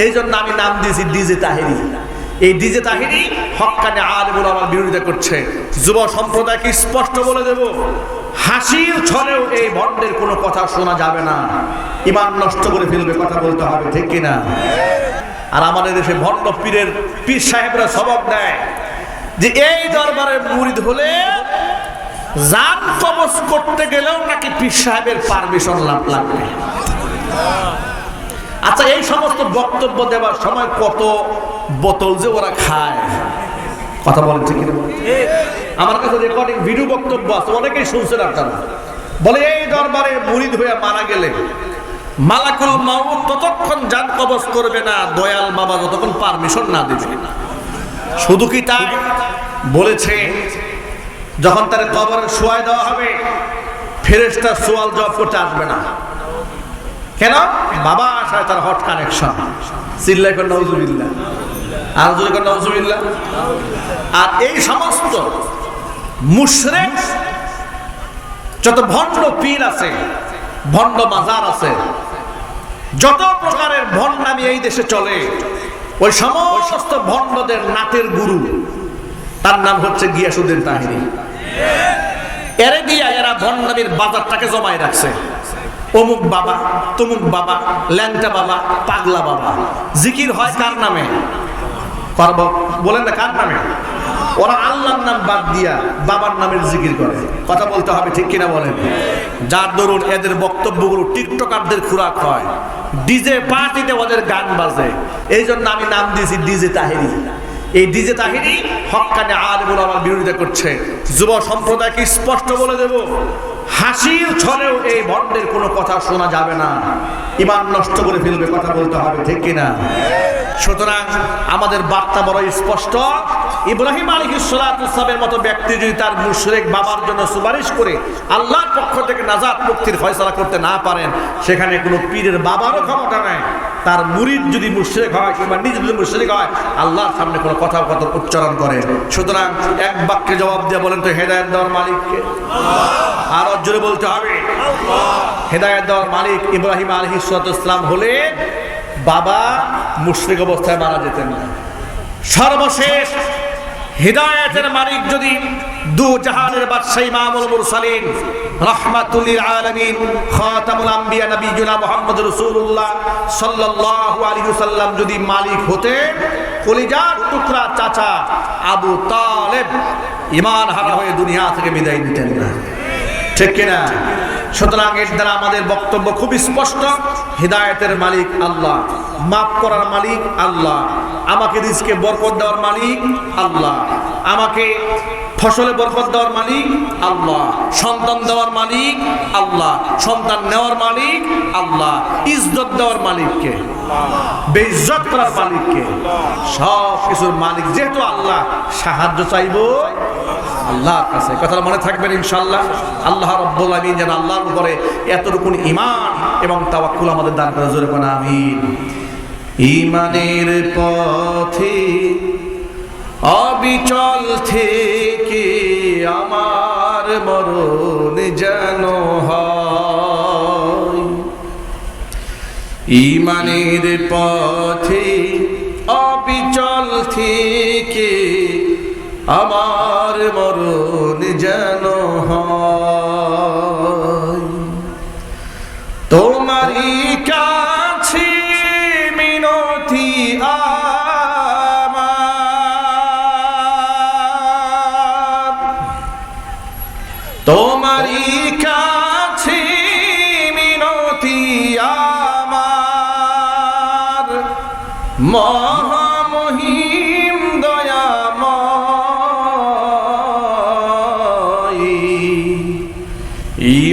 এই জন্য আমি নাম দিয়েছি ডিজে তাহেরি। এই ডিজে তাহেরি হকানে আলমুল আমার বিরোধিতা করছে। যুব সম্প্রদায়কে স্পষ্ট বলে দেব, হাসির ছলেও এই ভণ্ডের কোনো কথা শোনা যাবে না। ইমান নষ্ট করে ফেলবে কথা বলতে হবে, ঠিক কিনা? আর আমাদের দেশে ভণ্ড পীরের পীর সাহেবরা সবক দেয় যে এই দরবারের মুরিদ হলে জান কবজ করতে গেলেও নাকি পীর সাহেবের পারমিশন লাভ লাগবে। আচ্ছা এই সমস্ত বক্তব্য দেওয়ার সময় কত বোতল যে ওরা খায়? কথা বলেন, ঠিক? আমার কাছে রেকর্ডিং ভিডিও বক্তব্য আছে, অনেকেই শুনছেন আপনারা। বলে, এই দরবারে মুরিদ হয়ে মারা গেলে মালাকুল মাউত ততক্ষণ জান কবজ করবে না, দয়াল বাবা যতক্ষণ পারমিশন না দেবে। শুধু কি তাই? বলেছে, যখন তার কবরে শোয়াই দেওয়া হবে ফেরেস্তা সোয়াল জব করতে আসবে না। কেন? বাবা আসায় তার হট কানেকশন চিল্লাই করে নজুবিল্লা আর যদি করে নজুবিল্লা আর এই সমস্ত মুশরেক, যত ভণ্ড পীর আছে, ভণ্ড মাজার আছে, যত প্রকারের ভণ্ডামি এই দেশে চলে, ওই সমস্ত ভণ্ডদের নাটের গুরু, তার নাম হচ্ছে গিয়াসুদ্দিন তাহিনী এরে দিয়া এরা ভণ্ডামির বাজারটাকে জমায় রাখছে। অমুক বাবা, তমুক বাবা, ল্যাংটা বাবা, পাগলা বাবা। জিকির হয় কার নামে? বলেন না কার নামে? ওরা আল্লাহর নাম বাদ দিয়া বাবার নামের জিকির করে। কথা বলতে হবে ঠিক কিনা বলেন? যার দরুন এদের বক্তব্যগুলো টিকটকারদের খুরাক হয়। ডিজে পার্টিতে ওদের গান বাজে। এই জন্য আমি নাম দিয়েছি ডিজে তাহেরি। এই ডিজে তাহিনী হকানে আলমুল আমার বিরোধিতা করছে। যুব সম্প্রদায়কে স্পষ্ট বলে দেব। হাসির ছলেও এই ভণ্ডের কোনো কথা শোনা যাবে না। ইমান নষ্ট করে ফেলবে কথা বলতে হবে, ঠিক কিনা? সুতরাং আমাদের বার্তা বড় স্পষ্ট। ইব্রাহিম আলী ইসলামের মতো ব্যক্তি যদি তার মুশরেক বাবার জন্য সুপারিশ করে আল্লাহর পক্ষ থেকে নাজাত মুক্তির ফয়সলা করতে না পারেন, সেখানে কোনো পীরের বাবারও ক্ষমতা নেই। তার মুরিদ যদি মুশরেক হয় কিংবা নিজ যদি মুশরেক হয়, আল্লাহর সামনে কোনো কথা কথা উচ্চারণ করে। সুতরাং এক বাক্যে জবাব দিয়ে বলেন তো হেদায়ত দেওয়ার মালিককে। আর জোরে বলতে হবে। হেদায়ত দেওয়ার মালিক ইব্রাহিম আলী ইসলাম হলে বাবা মুশরিক অবস্থায় মারা যেতেন না। সর্বশেষ হৃদায়তের মালিক যদি দু জাহানের বাদশাহ ইমামুল মুরসালিন রাহমাতুল আলামিন, খাতামুল আম্বিয়া নবীনা মুহাম্মদ রাসূলুল্লাহ সাল্লাল্লাহু আলাইহি ওয়াসাল্লাম যদি মালিক হতেন, কলিজার টুকরা চাচা আবু তালেব ইমান হারা হয়ে দুনিয়া থেকে বিদায় নিতেন না। ঠিক কিনা? সুতরাং এর দ্বারা আমাদের বক্তব্য খুব স্পষ্ট। হৃদায়তের মালিক আল্লাহ, মাফ করার মালিক আল্লাহ, আমাকে রিজকে বরকত দেওয়ার মালিক আল্লাহ, আমাকে ফসলে বরকত দেওয়ার মালিক আল্লাহ, সন্তান দেওয়ার মালিক আল্লাহ, সন্তান নেওয়ার মালিক আল্লাহ, ইজ্জত দেওয়ার মালিককে, বেইজ্জত করার মালিককে সব কিছুর মালিক যেহেতু আল্লাহ, সাহায্য চাইব আল্লাহর কাছে। কথাটা মনে থাকবেন ইনশাল্লাহ আল্লাহ রব্বুল আমিন যেন আল্লাহর উপরে এতটুকু ইমান এবং তাওয়াক্কুল আমাদের দান করে, জোরে কোন আমিন। ইমানের পথে অবিচল থেকে আমার মরণ যেন ইমানের পথে অবিচল থেকে আমার মরণ যেন তোমারই কাছে মিনতি আমার। তোমারই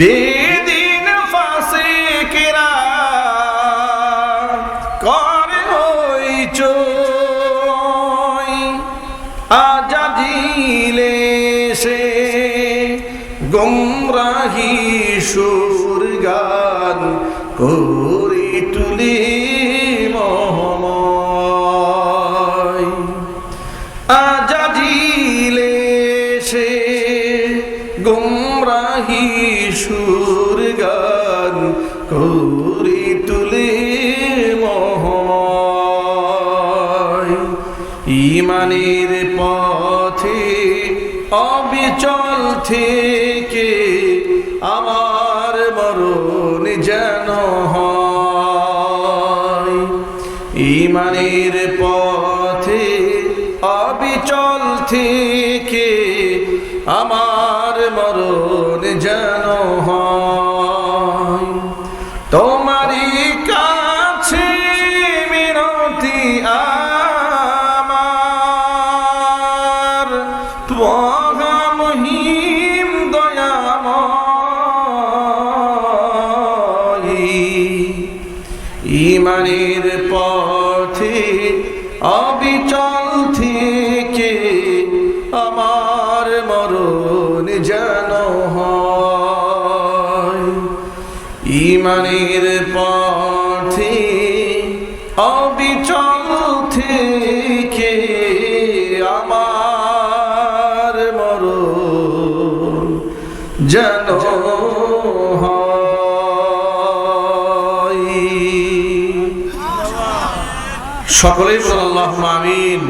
বেদিন ফাসিকেরা করে হইচ চই। আজাদিলে সে গমরাহি সুর গান করি তুলি গুমরাহি সুর গান করি তুলে ইমানের পথে অবিচল থেকে আমার মরণ যেন হয়। ইমানের পথে অবিচল থেকে মরণ যেন হয়। কাছে মিনতি আমার। দয়াময়। ইমানের পথে অবিচল হয়। পথে অবিচল থেকে আমার মরণ যেন সকলেই বলেন আমিন।